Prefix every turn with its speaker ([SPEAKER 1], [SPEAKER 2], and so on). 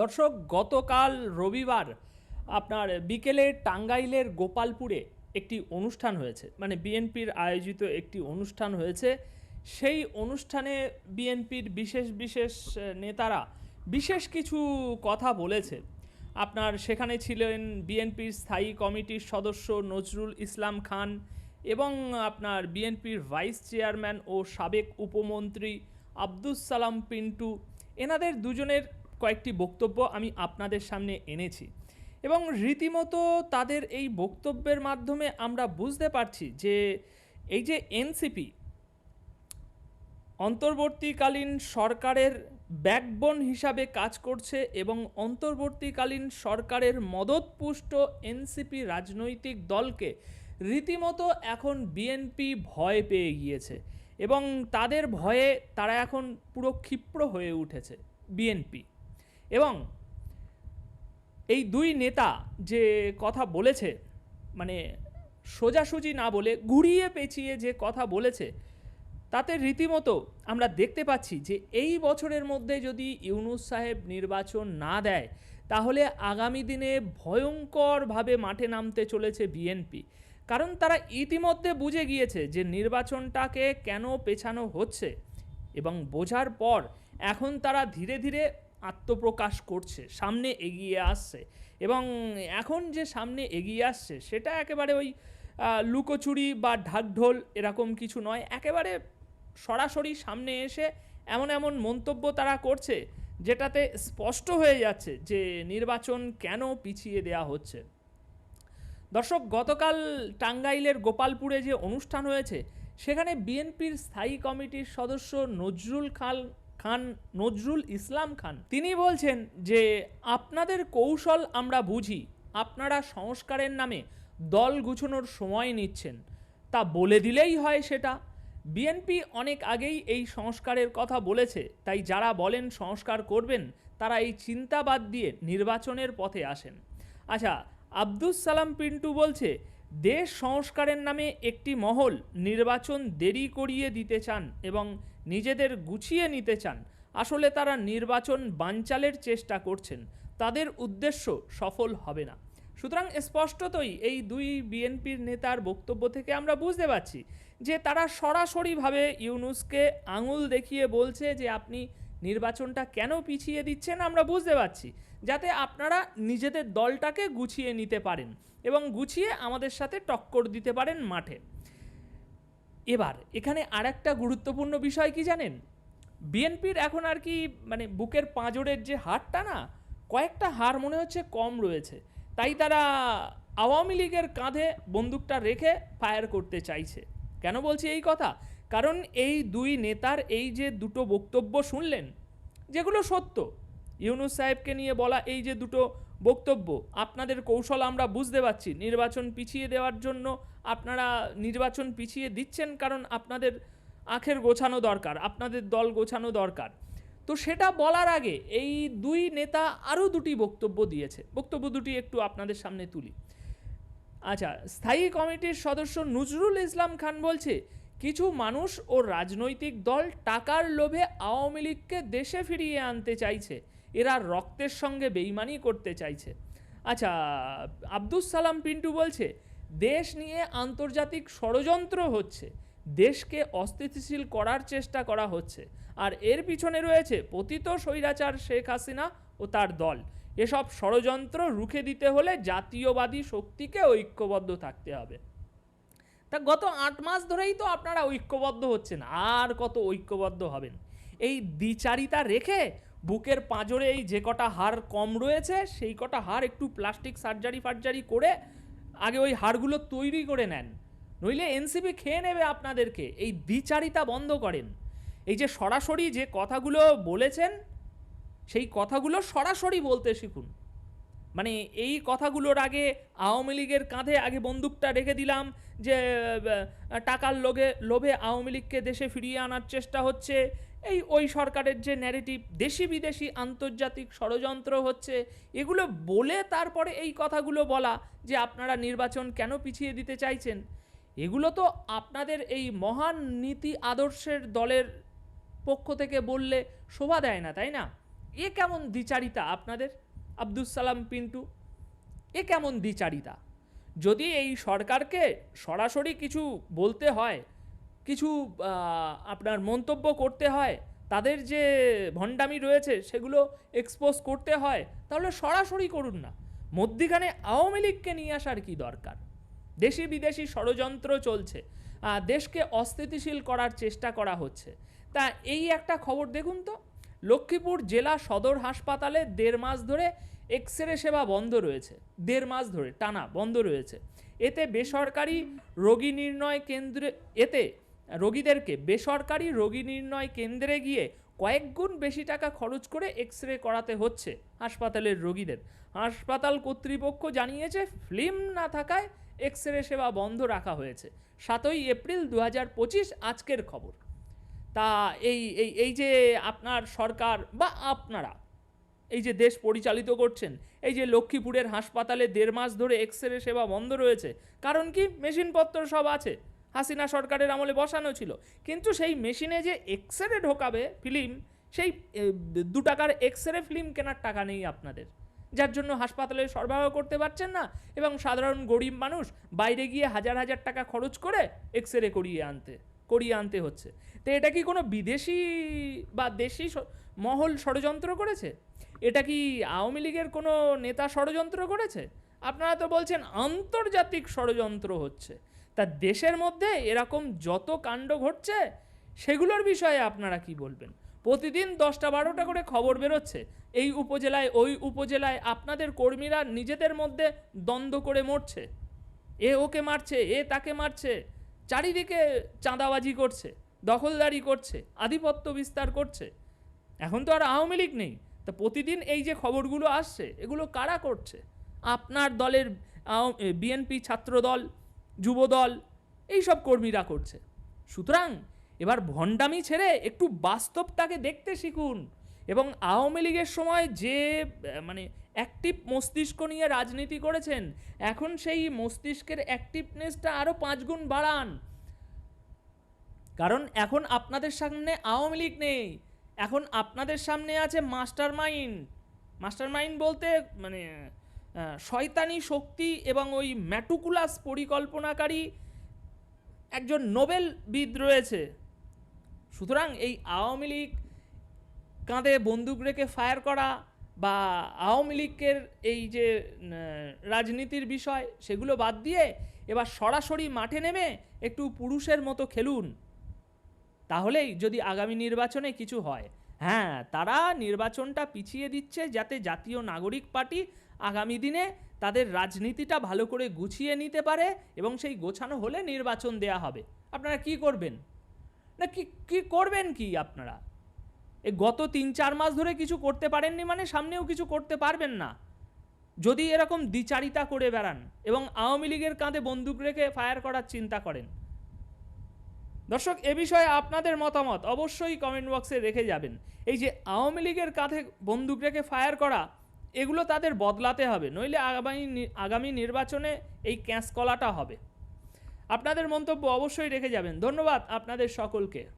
[SPEAKER 1] দর্শক, গতকাল রবিবার আপনার বিকেলে টাঙ্গাইলের গোপালপুরে একটি অনুষ্ঠান হয়েছে। মানে বিএনপির আয়োজিত একটি অনুষ্ঠান হয়েছে। সেই অনুষ্ঠানে বিএনপির বিশেষ বিশেষ নেতারা বিশেষ কিছু কথা বলেছে। আপনার সেখানে ছিলেন বিএনপির স্থায়ী কমিটির সদস্য নজরুল ইসলাম খান এবং আপনার বিএনপির ভাইস চেয়ারম্যান ও সাবেক উপমন্ত্রী আব্দুস সালাম পিন্টু। এনাদের দুজনের কয়েকটি বক্তব্য আমি আপনাদের সামনে এনেছি। এবং রীতিমতো তাদের এই বক্তব্যের মাধ্যমে আমরা বুঝতে পারছি যে এই যে এনসিপি অন্তর্বর্তীকালীন সরকারের ব্যাকবোন হিসাবে কাজ করছে এবং অন্তর্বর্তীকালীন সরকারের মদতপুষ্ট এনসিপি রাজনৈতিক দলকে রীতিমতো এখন বিএনপি ভয় পেয়ে গিয়েছে এবং তাদের ভয়ে তারা এখন পুরো ক্ষিপ্র হয়ে উঠেছে বিএনপি এবং এই দুই নেতা যে কথা বলেছে মানে সোজাসুজি না বলে ঘুরিয়ে পেঁচিয়ে যে কথা বলেছে, তাতে রীতিমতো আমরা দেখতে পাচ্ছি যে এই বছরের মধ্যে যদি ইউনুস সাহেব নির্বাচন না দেয়, তাহলে আগামী দিনে ভয়ঙ্করভাবে মাঠে নামতে চলেছে বিএনপি। কারণ তারা ইতিমধ্যে বুঝে গিয়েছে যে নির্বাচনটাকে কেন পেছানো হচ্ছে এবং বোঝার পর এখন তারা ধীরে ধীরে আত্মপ্রকাশ করছে, সামনে এগিয়ে আসছে এবং এখন যে সামনে এগিয়ে আসছে সেটা একেবারে ওই লুকোচুরি বা ঢাকঢোল এরকম কিছু নয়। একেবারে সরাসরি সামনে এসে এমন এমন মন্তব্য তারা করছে যেটাতে স্পষ্ট হয়ে যাচ্ছে যে নির্বাচন কেন পিছিয়ে দেয়া হচ্ছে। দর্শক, গতকাল টাঙ্গাইলের গোপালপুরে যে অনুষ্ঠান হয়েছে, সেখানে বিএনপির স্থায়ী কমিটির সদস্য নজরুল খান খান নজরুল ইসলাম খান। তিনি বলছেন যে, আপনাদের কৌশল আমরা বুঝি। আপনারা সংস্কারের নামে দল গুছানোর সময় নিচ্ছেন। তা বলে দিলেই হয় সেটা। বিএনপি অনেক আগেই এই সংস্কারের কথা বলেছে। তাই যারা বলেন সংস্কার করবেন, তারা এই চিন্তাবাদ দিয়ে নির্বাচনের পথে আসেন। আচ্ছা আব্দুস সালাম পিন্টু বলছে, দেশ সংস্কারের নামে একটি মহল নির্বাচন দেরি করিয়ে দিতে চান এবং নিজেদের গুছিয়ে নিতে চান। আসলে তারা নির্বাচন বানচালের চেষ্টা করছেন। তাদের উদ্দেশ্য সফল হবে না। সুতরাং স্পষ্টতই এই দুই বিএনপির নেতার বক্তব্য থেকে আমরা বুঝতে পারছি যে তারা সরাসরিভাবে ইউনুসকে আঙুল দেখিয়ে বলছে যে আপনি নির্বাচনটা কেন পিছিয়ে দিচ্ছেন আমরা বুঝতে পারছি, যাতে আপনারা নিজেদের দলটাকে গুছিয়ে নিতে পারেন এবং গুছিয়ে আমাদের সাথে টক্কর দিতে পারেন মাঠে। এবার, এখানে আর একটা গুরুত্বপূর্ণ বিষয় কি জানেন? বিএনপির এখন আর কি মানে বুকের পাঁজরের যে হারটা না, কয়েকটা হার মনে হচ্ছে কম রয়েছে। তাই তারা আওয়ামী লীগের কাঁধে বন্দুকটা রেখে ফায়ার করতে চাইছে। কেন বলছি এই কথা? কারণ এই দুই নেতার এই যে দুটো বক্তব্য শুনলেন, যেগুলো সত্য ইউনুস সাহেবকে নিয়ে বলা এই যে দুটো বক্তব্য, আপনাদের কৌশল আমরা বুঝতে পারছি। নির্বাচন পিছিয়ে দেওয়ার জন্য আপনারা নির্বাচন পিছিয়ে দিচ্ছেন কারণ আপনাদের আখের গোছানো দরকার, আপনাদের দল গোছানো দরকার। তো সেটা বলার আগে এই দুই নেতা আরও দুটি বক্তব্য দিয়েছে। বক্তব্য দুটি একটু আপনাদের সামনে তুলি। আচ্ছা স্থায়ী কমিটির সদস্য নজরুল ইসলাম খান বলছে, কিছু মানুষ ও রাজনৈতিক দল টাকার লোভে আওয়ামী লীগকে দেশে ফিরিয়ে আনতে চাইছে। এরা রক্তের সঙ্গে বেইমানি করতে চাইছে। আচ্ছা আব্দুস সালাম পিন্টু বলছে, দেশ নিয়ে আন্তর্জাতিক ষড়যন্ত্র হচ্ছে, দেশকে অস্থিতিশীল করার চেষ্টা করা হচ্ছে, আর এর পিছনে রয়েছে পতিত স্বৈরাচার শেখ হাসিনা ও তার দল। এসব ষড়যন্ত্র রুখে দিতে হলে জাতীয়বাদী শক্তিকে ঐক্যবদ্ধ থাকতে হবে। তা গত আট মাস ধরেই তো আপনারা ঐক্যবদ্ধ হচ্ছেন, আর কত ঐক্যবদ্ধ হবেন? এই দ্বিচারিতা রেখে বুকের পাঁজরে এই যে কটা হাড় কম রয়েছে, সেই কটা হাড় একটু প্লাস্টিক সার্জারি ফার্জারি করে আগে ওই হাড়গুলো তৈরি করে নেন। নইলে এনসিপি খেয়ে নেবে আপনাদেরকে। এই দ্বিচারিতা বন্ধ করেন। এই যে সরাসরি যে কথাগুলো বলেছেন, সেই কথাগুলো সরাসরি বলতে শিখুন। মানে এই কথাগুলোর আগে আওয়ামী লীগের কাঁধে আগে বন্দুকটা রেখে দিলাম যে টাকার লোভে লোভে আওয়ামী লীগকে দেশে ফিরিয়ে আনার চেষ্টা হচ্ছে। এই ওই সরকারের যে ন্যারেটিভ দেশি বিদেশি আন্তর্জাতিক ষড়যন্ত্র হচ্ছে, এগুলো বলে তারপরে এই কথাগুলো বলা যে আপনারা নির্বাচন কেন পিছিয়ে দিতে চাইছেন? এগুলো তো আপনাদের এই মহান নীতি আদর্শের দলের পক্ষ থেকে বললে শোভা দেয় না, তাই না? এ কেমন দ্বিচারিতা আপনাদের আব্দুল সালাম পিন্টু? এ কেমন দ্বিচারিতা? যদি এই সরকারকে সরাসরি কিছু বলতে হয়, কিছু আপনার মন্তব্য করতে হয়, তাদের যে ভণ্ডামি রয়েছে সেগুলো এক্সপোজ করতে হয়, তাহলে সরাসরি করুন না। মধ্যিখানে আওয়ামী লীগকে নিয়ে আসার কি দরকার? দেশি বিদেশি ষড়যন্ত্র চলছে দেশকে অস্থিতিশীল করার চেষ্টা করা হচ্ছে। তা এই একটা খবর দেখুন তো। লক্ষ্মীপুর জেলা সদর হাসপাতালে দেড় মাস ধরে এক্স রে সেবা বন্ধ রয়েছে। দেড় মাস ধরে, টানা বন্ধ রয়েছে। এতে বেসরকারি রোগী নির্ণয় কেন্দ্রে, এতে রোগীদেরকে বেসরকারি রোগী নির্ণয় কেন্দ্রে গিয়ে কয়েক গুণ বেশি টাকা খরচ করে এক্স রে করাতে হচ্ছে হাসপাতালের রোগীদের। হাসপাতাল কর্তৃপক্ষ জানিয়েছে, ফিল্ম না থাকায় এক্স রে সেবা বন্ধ রাখা হয়েছে। সাতই এপ্রিল দু হাজার পঁচিশ, আজকের খবর। তা এই এই এই যে আপনার সরকার বা আপনারা, এই যে দেশ পরিচালিত করছেন, এই যে লক্ষ্মীপুরের হাসপাতালে দেড় মাস ধরে এক্স রে সেবা বন্ধ রয়েছে, কারণ কি? মেশিনপত্র সব আছে, হাসিনা সরকারের আমলে বসানো ছিল, কিন্তু সেই মেশিনে যে এক্স রে ঢোকাবে ফিল্ম, সেই দু টাকার এক্স রে ফিল্ম কেনার টাকা নেই আপনাদের, যার জন্য হাসপাতালে সরবরাহ করতে পারছেন না, এবং সাধারণ গরিব মানুষ বাইরে গিয়ে হাজার হাজার টাকা খরচ করে এক্স রে করিয়ে আনতে। করিয়ে আনতে হচ্ছে। তো এটা কি কোনো বিদেশি বা দেশি মহল ষড়যন্ত্র করেছে? এটা কি আওয়ামী লীগের কোনো নেতা ষড়যন্ত্র করেছে? আপনারা তো বলছেন আন্তর্জাতিক ষড়যন্ত্র হচ্ছে। তা দেশের মধ্যে এরকম যত কাণ্ড ঘটছে, সেগুলোর বিষয়ে আপনারা কি বলবেন? প্রতিদিন দশটা বারোটা করে খবর বেরোচ্ছে। এই উপজেলায়, ওই উপজেলায় আপনাদের কর্মীরা নিজেদের মধ্যে দ্বন্দ্ব করে মরছে। এ ওকে মারছে, এ তাকে মারছে। চারিদিকে চাঁদাবাজি করছে, দখলদারি করছে, আধিপত্য বিস্তার করছে। এখন তো আর আওয়ামী লীগ নেই। তা প্রতিদিন এই যে খবরগুলো আসছে, এগুলো কারা করছে? আপনার দলের বিএনপি ছাত্রদল, যুবদল এই সব কর্মীরা করছে। সুতরাং এবার ভণ্ডামি ছেড়ে একটু বাস্তবটাকে দেখতে শিখুন। এবং আওয়ামী লীগের সময় যে মানে অ্যাক্টিভ মস্তিষ্ক নিয়ে রাজনীতি করেছেন, এখন সেই মস্তিষ্কের অ্যাক্টিভনেসটা আরও পাঁচ গুণ বাড়ান। কারণ এখন আপনাদের সামনে আওয়ামী লীগ নেই, এখন আপনাদের সামনে আছে মাস্টার মাইন্ড মাস্টার মাইন্ড বলতে মানে শয়তানি শক্তি এবং ওই ম্যাটুকুলাস পরিকল্পনাকারী একজন নোবেলবিদ রয়েছে। সুতরাং এই আওয়ামী লীগ কাঁধে বন্দুক রেখে ফায়ার করা বা আওয়ামী লীগের এই যে রাজনীতির বিষয়, সেগুলো বাদ দিয়ে এবার সরাসরি মাঠে নেমে একটু পুরুষের মতো খেলুন। তাহলেই যদি আগামী নির্বাচনে কিছু হয়। হ্যাঁ তারা নির্বাচনটা পিছিয়ে দিচ্ছে যাতে জাতীয় নাগরিক পার্টি আগামী দিনে তাদের রাজনীতিটা ভালো করে গুছিয়ে নিতে পারে এবং সেই গোছানো হলে নির্বাচন দেয়া হবে। আপনারা কি করবেন? না, কি কি করবেন কি আপনারা? এই গত তিন চার মাস ধরে কিছু করতে পারেননি মানে সামনেও কিছু করতে পারবেন না। যদি এরকম দ্বিচারিতা করে বেড়ান এবং আওয়ামী লীগের কাঁধে বন্দুক রেখে ফায়ার করার চিন্তা করেন। দর্শক, এ বিষয়ে আপনাদের মতামত অবশ্যই কমেন্ট বক্সে রেখে যাবেন। এই যে আওয়ামী লীগের কাঁধে বন্দুক রেখে ফায়ার করা, এগুলো তাদের বদলাতে হবে, নইলে আগামী আগামী নির্বাচনে এই ক্যাঁচ কলাটা হবে। আপনাদের মন্তব্য অবশ্যই রেখে যাবেন। ধন্যবাদ আপনাদের সকলকে।